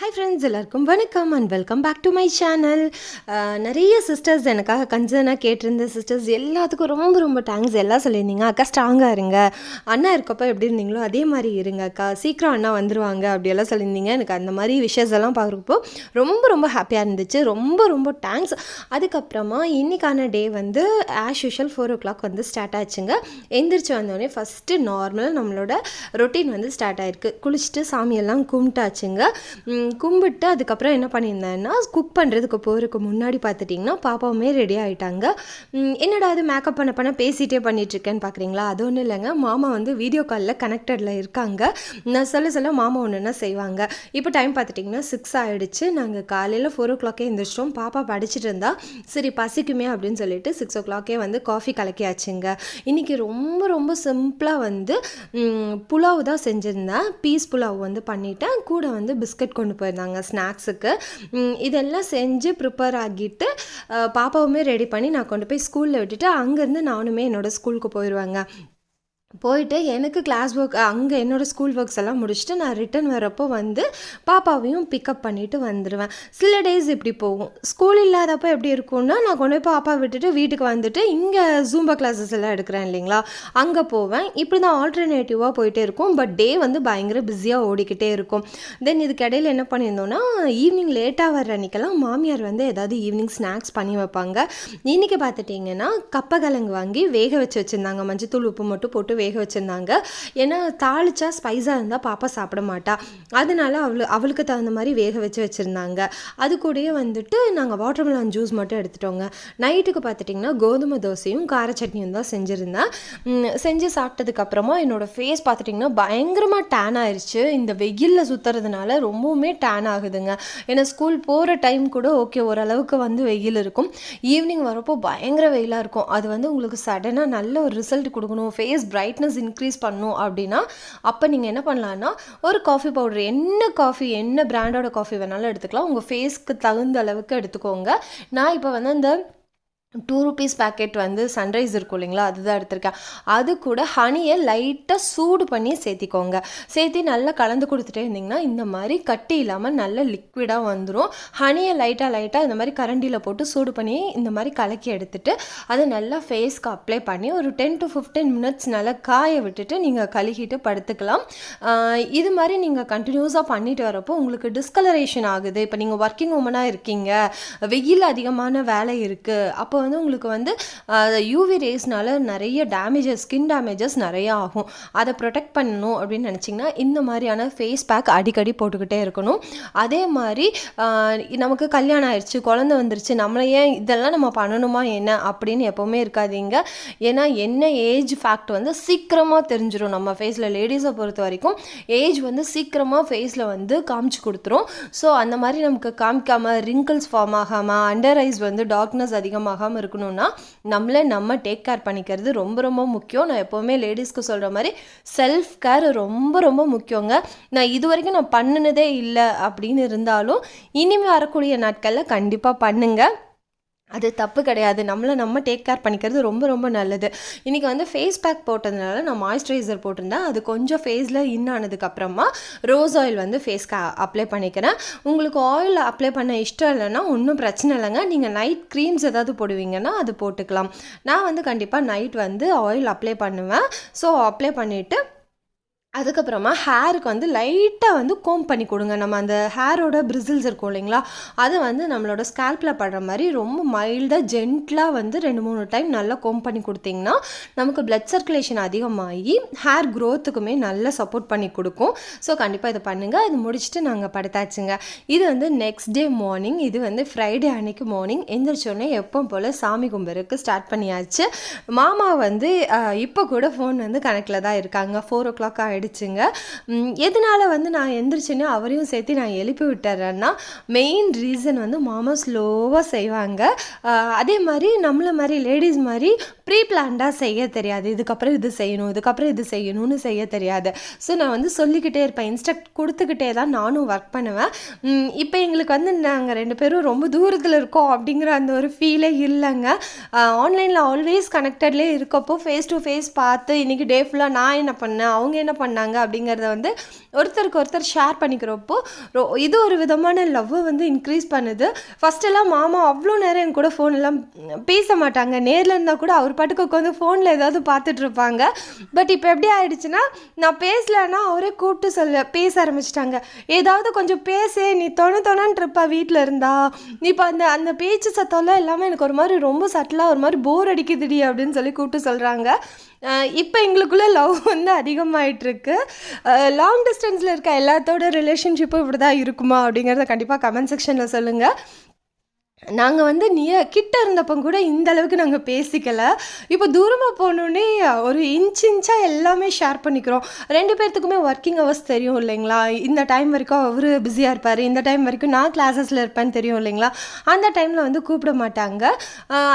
Hi friends எல்லாருக்கும் வணக்கம் and welcome back to my channel நிறைய சிஸ்டர்ஸ் எனக்காக கன்சர்னாக கேட்டிருந்த சிஸ்டர்ஸ் எல்லாத்துக்கும் ரொம்ப ரொம்ப தேங்க்ஸ் எல்லாம் சொல்லியிருந்தீங்க. அக்கா ஸ்ட்ராங்காக இருங்க. அண்ணா இருக்கப்போ எப்படி இருந்தீங்களோ அதே மாதிரி இருங்க அக்கா. சீக்கிரம் அண்ணா வந்துருவாங்க அப்படியெல்லாம் சொல்லியிருந்தீங்க. எனக்கு அந்த மாதிரி விஷயஸ் எல்லாம் பார்க்குறப்போ ரொம்ப ரொம்ப ஹாப்பியாக இருந்துச்சு. ரொம்ப ரொம்ப தேங்க்ஸ் அதுக்கப்புறமா இன்றைக்கான டே வந்து as usual four o'clock வந்து ஸ்டார்ட் ஆச்சுங்க. எந்திரிச்சு வந்தோடனே ஃபஸ்ட்டு நார்மல் நம்மளோட ரொட்டீன் வந்து ஸ்டார்ட் ஆயிருக்கு. குளிச்சுட்டு சாமியெல்லாம் கும்பிட்டாச்சுங்க. கும்பிட்டு அதுக்கப்புறம் என்ன பண்ணியிருந்தேன்னா குக் பண்ணுறதுக்கு போகிறதுக்கு முன்னாடி பார்த்துட்டிங்கன்னா பாப்பாவுமே ரெடி ஆகிட்டாங்க என்னடா அது மேக்கப் பண்ண பண்ண பேசிகிட்டே பண்ணிகிட்ருக்கேன்னு பார்க்குறீங்களா? அது ஒன்றும் இல்லைங்க. மாமா வந்து வீடியோ காலில் கனெக்டடில் இருக்காங்க. நான் சொல்ல சொல்ல மாமா ஒன்றுனா செய்வாங்க. இப்போ டைம் பார்த்துட்டிங்கன்னா சிக்ஸ் ஆகிடுச்சு நாங்கள் காலையில் ஃபோர் ஓ கிளாக்கே எழுந்திரிச்சிட்டோம் பாப்பா படிச்சுட்டு இருந்தா சரி பசிக்குமே அப்படின்னு சொல்லிட்டு சிக்ஸ் ஓ கிளாக்கே வந்து காஃபி கலக்கியாச்சுங்க. இன்றைக்கி ரொம்ப ரொம்ப சிம்பிளாக வந்து புலாவ் தான் செஞ்சுருந்தேன். பீஸ் புலாவ் வந்து பண்ணிட்டேன். கூட வந்து பிஸ்கட் கொண்டு போயிருந்தாங்க ஸ்நாக்ஸுக்கு. இதெல்லாம் செஞ்சு ப்ரிப்பேர் ஆகிட்டு பாப்பாவுமே ரெடி பண்ணி நான் கொண்டு போய் ஸ்கூலில் விட்டுட்டு அங்கேருந்து நானுமே என்னோடய ஸ்கூலுக்கு போயிடுவாங்க போயிட்டு எனக்கு கிளாஸ் ஒர்க் அங்கே என்னோடய ஸ்கூல் ஒர்க்ஸ் எல்லாம் முடிச்சுட்டு நான் ரிட்டன் வரப்போ வந்து பாப்பாவையும் பிக்கப் பண்ணிவிட்டு வந்துடுவேன் சில டேஸ் இப்படி போகும். ஸ்கூல் இல்லாதப்போ எப்படி இருக்கும்னா நான் கொண்டு போய் பாப்பா விட்டுட்டு வீட்டுக்கு வந்துட்டு இங்கே ஜூம்பா கிளாஸஸ் எல்லாம் எடுக்கிறேன் இல்லைங்களா? அங்கே போவேன். இப்படி தான் ஆல்டர்னேட்டிவாக போயிட்டே இருக்கும். பட் டே வந்து பயங்கர பிஸியாக ஓடிக்கிட்டே இருக்கும். தென் இதுக்கு இடையில என்ன பண்ணியிருந்தோன்னா ஈவினிங் லேட்டாக வர்ற அன்றைக்கெல்லாம் மாமியார் வந்து ஏதாவது ஈவினிங் ஸ்நாக்ஸ் பண்ணி வைப்பாங்க. இன்றைக்கி பார்த்துட்டிங்கன்னா கப்பக்கிழங்கு வாங்கி வேக வச்சு வச்சுருந்தாங்க. மஞ்சத்தூள் உப்பு மட்டும் போட்டு வேக வச்சுருந்தாங்க. ஏன்னா தாளிச்சா ஸ்பைஸாக இருந்தால் பாப்பா சாப்பிட மாட்டா. அதனால அவளு அவளுக்கு தகுந்த மாதிரி வேக வச்சு வச்சுருந்தாங்க. அது கூடயே வந்துட்டு நாங்கள் வாட்டர்மெலான் ஜூஸ் மட்டும் எடுத்துட்டோங்க. நைட்டுக்கு பார்த்துட்டிங்கன்னா கோதுமை தோசையும் கார சட்னியும் தான் செஞ்சுருந்தேன் செஞ்சு சாப்பிட்டதுக்கப்புறமா என்னோடய ஃபேஸ் பார்த்துட்டிங்கன்னா பயங்கரமாக டேன் ஆயிடுச்சு இந்த வெயிலில் சுற்றுறதுனால ரொம்பவுமே டேன் ஆகுதுங்க. ஏன்னா ஸ்கூல் போகிற டைம் கூட ஓகே ஓரளவுக்கு வந்து வெயில் இருக்கும். ஈவினிங் வரப்போ பயங்கர வெயிலாக இருக்கும். அது வந்து உங்களுக்கு சடனாக நல்ல ஒரு ரிசல்ட் கொடுக்கணும். ஃபேஸ் பிரைட் பிரைட்னஸ் இன்க்ரீஸ் பண்ணும் அப்படின்னா அப்போ நீங்கள் என்ன பண்ணலான்னா ஒரு காஃபி பவுடர் என்ன காஃபி என்ன பிராண்டோட காஃபி வேணாலும் எடுத்துக்கலாம். உங்கள் ஃபேஸ்க்கு தகுந்த அளவுக்கு எடுத்துக்கோங்க. நான் இப்போ வந்து அந்த டூ ருபீஸ் பேக்கெட் வந்து சன்ரைஸ் இருக்கும் இல்லைங்களா? அதுதான் எடுத்திருக்கேன். அது கூட ஹனியை லைட்டாக சூடு பண்ணி சேர்த்திக்கோங்க. சேர்த்தி நல்லா கலந்து கொடுத்துட்டே இருந்தீங்கன்னா இந்த மாதிரி கட்டி இல்லாமல் நல்ல லிக்விடாக வந்துடும் ஹனியை லைட்டாக லைட்டாக இந்த மாதிரி கரண்டியில் போட்டு சூடு பண்ணி இந்த மாதிரி கலக்கி எடுத்துட்டு அதை நல்லா ஃபேஸ்க்கு அப்ளை பண்ணி ஒரு டென் டு ஃபிஃப்டீன் மினிட்ஸ் நல்லா காய விட்டுட்டு நீங்கள் கழுகிட்டு படுத்துக்கலாம். இது மாதிரி நீங்கள் கண்டினியூஸாக பண்ணிட்டு வரப்போ உங்களுக்கு டிஸ்கலரேஷன் ஆகுது. இப்போ நீங்கள் ஒர்க்கிங் உமனாக இருக்கீங்க. வெயில் அதிகமான வேலை இருக்குது அப்போ வந்து உங்களுக்கு வந்து யூவி ரேஸ்னால நிறைய டேமேஜஸ் ஸ்கின் டேமேஜஸ் நிறைய ஆகும். அதை ப்ரொடெக்ட் பண்ணணும் அப்படின்னு நினச்சிங்கன்னா இந்த மாதிரியான ஃபேஸ் பேக் அடிக்கடி போட்டுக்கிட்டே இருக்கணும். அதே மாதிரி நமக்கு கல்யாணம் ஆயிடுச்சு குழந்தை வந்துருச்சு நம்மளை ஏன் இதெல்லாம் நம்ம பண்ணணுமா என்ன அப்படின்னு எப்போவுமே இருக்காதீங்க. ஏன்னா என்ன ஏஜ் ஃபேக்ட் வந்து சீக்கிரமாக தெரிஞ்சிடும் நம்ம ஃபேஸில் லேடிஸை பொறுத்த வரைக்கும் ஏஜ் வந்து சீக்கிரமாக ஃபேஸில் வந்து காமிச்சு கொடுத்துரும். ஸோ அந்த மாதிரி நமக்கு காமிக்காமல் ரிங்கிள்ஸ் ஃபார்ம் ஆகாமல் அண்டர் ஐஸ் வந்து டார்க்னஸ் அதிகமாகாமல் இருக்கணும்னா நம்மளை நம்ம டேக் கேர் பண்ணிக்கிறது ரொம்ப ரொம்ப முக்கியம். நான் எப்போவுமே லேடிஸ்க்கு சொல்கிற மாதிரி செல்ஃப் கேர் ரொம்ப ரொம்ப முக்கியங்க. நான் இது வரைக்கும் நான் பண்ணினதே இல்லை அப்படின்னு இருந்தாலும் இனிமே வரக்கூடிய நாட்களில் கண்டிப்பாக பண்ணுங்கள் அது தப்பு கிடையாது. நம்மளை நம்ம டேக் கேர் பண்ணிக்கிறது ரொம்ப ரொம்ப நல்லது. இன்றைக்கி வந்து ஃபேஸ் பேக் போட்டதுனால நான் மாய்ஸ்சரைசர் போட்டிருந்தேன். அது கொஞ்சம் ஃபேஸில் இன் ஆனதுக்கப்புறமா ரோஸ் ஆயில் வந்து ஃபேஸ்க்கு அப்ளை பண்ணிக்கிறேன். உங்களுக்கு ஆயில் அப்ளை பண்ண இஷ்டம் இல்லைன்னா ஒன்றும் பிரச்சனை இல்லைங்க. நீங்கள் நைட் க்ரீம்ஸ் ஏதாவது போடுவீங்கன்னா அது போட்டுக்கலாம். நான் வந்து கண்டிப்பாக நைட் வந்து ஆயில் அப்ளை பண்ணுவேன். ஸோ அப்ளை பண்ணிவிட்டு அதுக்கப்புறமா ஹேருக்கு வந்து லைட்டாக வந்து கோம் பண்ணி கொடுங்க. நம்ம அந்த ஹேரோட பிரிசில்ஸ் இருக்கும் இல்லைங்களா? அதை வந்து நம்மளோட ஸ்கேல்பில் படுற மாதிரி ரொம்ப மைல்டாக ஜென்ட்லாக வந்து ரெண்டு மூணு டைம் நல்லா கோம் பண்ணி கொடுத்தீங்கன்னா நமக்கு பிளட் சர்க்குலேஷன் அதிகமாகி ஹேர் க்ரோத்துக்குமே நல்லா சப்போர்ட் பண்ணி கொடுக்கும். ஸோ கண்டிப்பாக இதை பண்ணுங்கள் இது முடிச்சுட்டு நாங்கள் படுத்தாச்சுங்க. இது வந்து நெக்ஸ்ட் டே மார்னிங் இது வந்து ஃப்ரைடே அன்னைக்கு மார்னிங் எந்திரிச்சோடனே எப்போ போல் சாமி கும்பிட்றதுக்கு ஸ்டார்ட் பண்ணியாச்சு. மாமா வந்து இப்போ கூட ஃபோன் வந்து கணக்கில் தான் இருக்காங்க. ஃபோர் ஓ கிளாக் ஆகிடுச்சுங்க எதனால் வந்து நான் எந்திரிச்சேன்னு அவரையும் சேர்த்து நான் எழுப்பி விட்டுறேன்னா மெயின் ரீசன் வந்து மாமா ஸ்லோவாக செய்வாங்க. அதே மாதிரி நம்மளை மாதிரி லேடிஸ் மாதிரி ப்ரீ பிளான்டாக செய்ய தெரியாது. இதுக்கப்புறம் இது செய்யணும் இதுக்கப்புறம் இது செய்யணும்னு செய்ய தெரியாது. ஸோ நான் வந்து சொல்லிக்கிட்டே இருப்பேன். இன்ஸ்ட்ரக்ட் கொடுத்துக்கிட்டே தான் நானும் ஒர்க் பண்ணுவேன். இப்போ எங்களுக்கு வந்து நாங்கள் ரெண்டு பேரும் ரொம்ப தூரத்தில் இருக்கோம் அப்படிங்கிற அந்த ஒரு ஃபீலே இல்லைங்க. ஆன்லைனில் ஆல்வேஸ் கனெக்டட்லேயே இருக்கப்போ ஃபேஸ் டு ஃபேஸ் பார்த்து இன்றைக்கி டே ஃபுல்லாக நான் என்ன பண்ணேன் அவங்க என்ன பண்ணாங்க அப்படிங்கிறத வந்து ஒருத்தருக்கு ஒருத்தர் ஷேர் பண்ணிக்கிறப்போ இது ஒரு விதமான லவ்வை வந்து இன்க்ரீஸ் பண்ணுது. ஃபஸ்ட்டெல்லாம் மாமா அவ்வளோ நேரம் என் கூட ஃபோன் எல்லாம் பேச மாட்டாங்க. நேரில் இருந்தால் கூட அவர் பாட்டுக்கு உட்காந்து ஃபோனில் ஏதாவது பார்த்துட்ருப்பாங்க. பட் இப்போ எப்படி ஆயிடுச்சுன்னா நான் பேசலைன்னா அவரே கூப்பிட்டு சொல்ல பேச ஆரம்பிச்சிட்டாங்க. ஏதாவது கொஞ்சம் பேசு நீ தொண தொணன்ட்ருப்பா வீட்டில் இருந்தா. இப்போ அந்த அந்த பேச்சு சத்தம்லாம் எல்லாமே எனக்கு ஒரு மாதிரி ரொம்ப சட்டிலாக ஒரு மாதிரி போர் அடிக்குதுடி அப்படின்னு சொல்லி கூப்பிட்டு சொல்கிறாங்க இப்போ எங்களுக்குள்ளே லவ் வந்து அதிகமாகிட்டுருக்கு லாங் டிஸ்டன்ஸில் இருக்க எல்லாத்தோட ரிலேஷன்ஷிப்பும் இப்படி தான் இருக்குமா அப்படிங்கிறத கண்டிப்பாக கமெண்ட் செக்ஷனில் சொல்லுங்கள் நாங்கள் வந்து நீ கிட்ட இருந்தப்போ கூட இந்த அளவுக்கு நாங்கள் பேசிக்கல. இப்போ தூரமாக போனோடனே ஒரு இன்ச் இன்ச்சாக எல்லாமே ஷேர் பண்ணிக்கிறோம். ரெண்டு பேர்த்துக்குமே ஒர்க்கிங் ஹவர்ஸ் தெரியும் இல்லைங்களா? இந்த டைம் வரைக்கும் அவர் பிஸியாக இருப்பார். இந்த டைம் வரைக்கும் நான் கிளாஸஸில் இருப்பேன்னு தெரியும் இல்லைங்களா? அந்த டைமில் வந்து கூப்பிட மாட்டாங்க.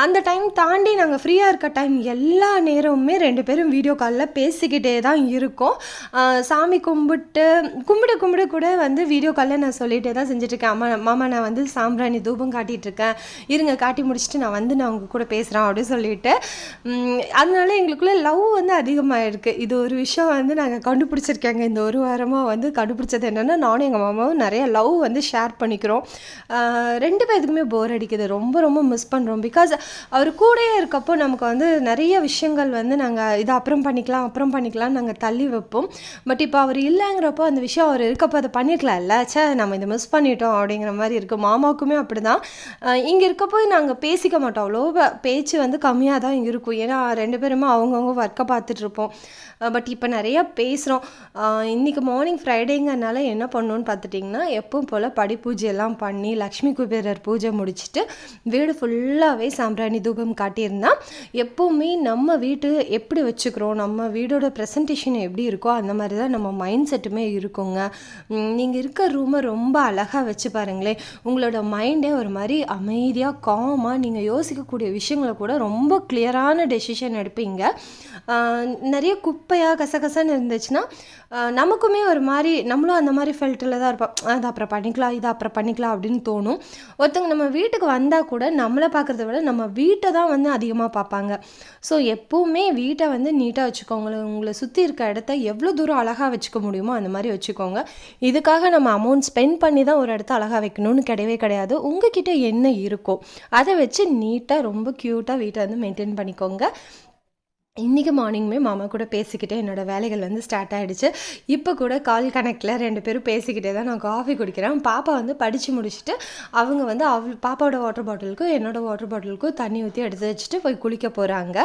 அந்த டைம் தாண்டி நாங்கள் ஃப்ரீயாக இருக்க டைம் எல்லா நேரமுமே ரெண்டு பேரும் வீடியோ காலில் பேசிக்கிட்டே தான் இருக்கோம். சாமி கும்பிட்டு கும்பிட கும்பிட கூட வந்து வீடியோ காலில் நான் சொல்லிகிட்டே தான் செஞ்சுட்ருக்கேன் அம்மா மாமா நான் வந்து சாம்பிராணி தூபம் காட்டிட்டு இருக்கேன் இருங்க காட்டி முடிச்சுட்டு நான் வந்து நான் உங்கள் கூட பேசுகிறேன் அப்படின்னு சொல்லிட்டு அதனால எங்களுக்குள்ள லவ் வந்து அதிகமாக இருக்குது இது ஒரு விஷயம் வந்து நாங்கள் கண்டுபிடிச்சிருக்கேங்க. இந்த ஒரு வாரமாக வந்து கண்டுபிடிச்சது என்னென்னா நானும் எங்கள் மாமாவும் நிறைய லவ் வந்து ஷேர் பண்ணிக்கிறோம். ரெண்டு பேருக்குமே போர் அடிக்குது. ரொம்ப ரொம்ப மிஸ் பண்ணுறோம் பிகாஸ் அவர் கூடயே இருக்கப்போ நமக்கு வந்து நிறைய விஷயங்கள் வந்து நாங்கள் இதை அப்புறம் பண்ணிக்கலாம் அப்புறம் பண்ணிக்கலாம் நாங்கள் தள்ளி வைப்போம். பட் இப்போ அவர் இல்லைங்கிறப்போ அந்த விஷயம் அவர் இருக்கப்போ அதை பண்ணிருக்கலாம்ல. சே நம்ம இதை மிஸ் பண்ணிட்டோம் அப்படிங்கிற மாதிரி இருக்குது மாமாவுக்குமே அப்படி தான் இங்கே இருக்கப்போ நாங்கள் பேசிக்க மாட்டோம். அவ்வளோ பேச்சு வந்து கம்மியாக தான் இருக்கும். ஏன்னா ரெண்டு பேருமே அவங்கவுங்க ஒர்க்கை பார்த்துட்ருப்போம் பட் இப்போ நிறையா பேசுகிறோம் இன்றைக்கி மார்னிங் ஃப்ரைடேங்கிறனால என்ன பண்ணோன்னு பார்த்துட்டிங்கன்னா எப்பவும் போல் படி பண்ணி லக்ஷ்மி குபேரர் பூஜை முடிச்சுட்டு வீடு ஃபுல்லாகவே சாம்பிராணி தூபம் காட்டியிருந்தா எப்போவுமே நம்ம வீட்டு எப்படி வச்சுக்கிறோம்? நம்ம வீடோட ப்ரெசன்டேஷன் எப்படி இருக்கோ அந்த மாதிரி தான் நம்ம மைண்ட் செட்டுமே இருக்குங்க. நீங்கள் இருக்க ரூமை ரொம்ப அழகாக வச்சு பாருங்களேன். உங்களோட மைண்டே ஒரு மாதிரி அமைதியாக காமாக நீங்கள் யோசிக்கக்கூடிய விஷயங்களை கூட ரொம்ப கிளியரான டெசிஷன் எடுப்பீங்க. நிறைய குப்பையாக கசகசன்னு இருந்துச்சுன்னா நமக்குமே ஒரு மாதிரி நம்மளும் அந்த மாதிரி ஃபெல்ட்டில் தான் இருப்போம். அது அப்புறம் பண்ணிக்கலாம் இது அப்புறம் பண்ணிக்கலாம் அப்படின்னு தோணும். ஒருத்தவங்க நம்ம வீட்டுக்கு வந்தால் கூட நம்மளை பார்க்குறத விட நம்ம வீட்டை தான் வந்து அதிகமாக பார்ப்பாங்க. ஸோ எப்போவுமே வீட்டை வந்து நீட்டாக வச்சுக்கோங்க உங்களை சுற்றி இருக்க இடத்த எவ்வளோ தூரம் அழகாக வச்சுக்க முடியுமோ அந்த மாதிரி வச்சுக்கோங்க. இதுக்காக நம்ம அமௌண்ட் ஸ்பெண்ட் பண்ணி தான் ஒரு இடத்த அழகாக வைக்கணும்னு கிடையவே கிடையாது. உங்ககிட்ட என்ன இருக்கோ அதை வச்சு நீட்டாக ரொம்ப க்யூட்டாக வீட்டை வந்து மெயின்டைன் பண்ணிக்கோங்க. இன்றைக்கி மார்னிங்குமே மாமா கூட பேசிக்கிட்டே என்னோடய வேலைகள் வந்து ஸ்டார்ட் ஆகிடுச்சு இப்போ கூட கால் கனெக்டில் ரெண்டு பேரும் பேசிக்கிட்டே தான் நான் காஃபி குடிக்கிறேன். பாப்பா வந்து படித்து முடிச்சுட்டு அவங்க வந்து அவள் பாப்பாவோட வாட்டர் பாட்டிலுக்கும் என்னோடய வாட்டர் பாட்டிலுக்கும் தண்ணி ஊற்றி எடுத்து வச்சுட்டு போய் குளிக்க போகிறாங்க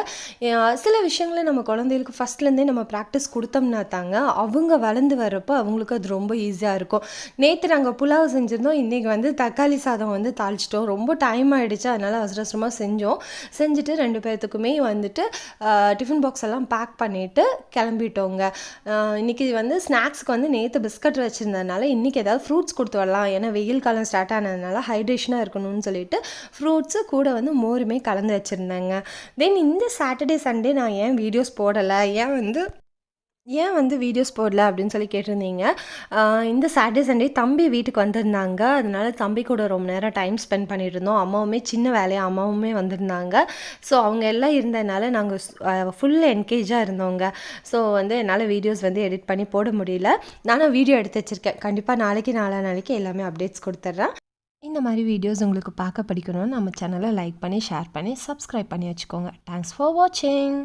சில விஷயங்களை நம்ம குழந்தைகளுக்கு ஃபஸ்ட்லேருந்தே நம்ம ப்ராக்டிஸ் கொடுத்தோம்னா தாங்க அவங்க வளர்ந்து வர்றப்போ அவங்களுக்கு அது ரொம்ப ஈஸியாக இருக்கும். நேற்று நாங்கள் புலாவ் செஞ்சுருந்தோம். இன்றைக்கி வந்து தக்காளி சாதம் வந்து தாளிச்சிட்டோம். ரொம்ப டைம் ஆகிடுச்சு அதனால் அவசர அவசரமாக செஞ்சோம். செஞ்சுட்டு ரெண்டு பேர்த்துக்குமே வந்துட்டு டிஃபன் பாக்ஸ் எல்லாம் பேக் பண்ணிவிட்டு கிளம்பிட்டோங்க. இன்றைக்கி இன்னைக்கு வந்து ஸ்நாக்ஸ்க்கு வந்து நேற்று பிஸ்கட் வச்சுருந்ததுனால இன்றைக்கி ஏதாவது ஃப்ரூட்ஸ் கொடுத்து வரலாம். ஏன்னா வெயில் காலம் ஸ்டார்ட் ஆனதுனால ஹைட்ரேஷனாக இருக்கணும்னு சொல்லிட்டு ஃப்ரூட்ஸு கூட வந்து மோருமே கலந்து வச்சுருந்தேங்க. தென் இந்த சாட்டர்டே சண்டே நான் ஏன் வீடியோஸ் போடலை? ஏன் வந்து ஏன் வந்து வீடியோஸ் போடல அப்படின்னு சொல்லி கேட்டிருந்தீங்க? இந்த சாட்டர்டே சண்டே தம்பி வீட்டுக்கு வந்திருந்தாங்க. அதனால தம்பி கூட ரொம்ப நேரம் டைம் ஸ்பெண்ட் பண்ணிட்டு இருந்தோம் அம்மாவுமே சின்ன வேலையாக அம்மாவுமே வந்திருந்தாங்க. ஸோ அவங்க எல்லாம் இருந்ததுனால நாங்கள் ஃபுல் என்கேஜாக இருந்தோங்க. ஸோ வந்து என்னால் வீடியோஸ் வந்து எடிட் பண்ணி போட முடியல. நானும் வீடியோ எடுத்து வச்சுருக்கேன். கண்டிப்பாக நாளைக்கு நாளா நாளைக்கு எல்லாமே அப்டேட்ஸ் கொடுத்துட்றேன். இந்த மாதிரி வீடியோஸ் உங்களுக்கு பார்க்க பிடிக்கணும்னு நம்ம சேனலை லைக் பண்ணி ஷேர் பண்ணி சப்ஸ்கிரைப் பண்ணி வச்சுக்கோங்க. தேங்க்ஸ் ஃபார் வாட்சிங்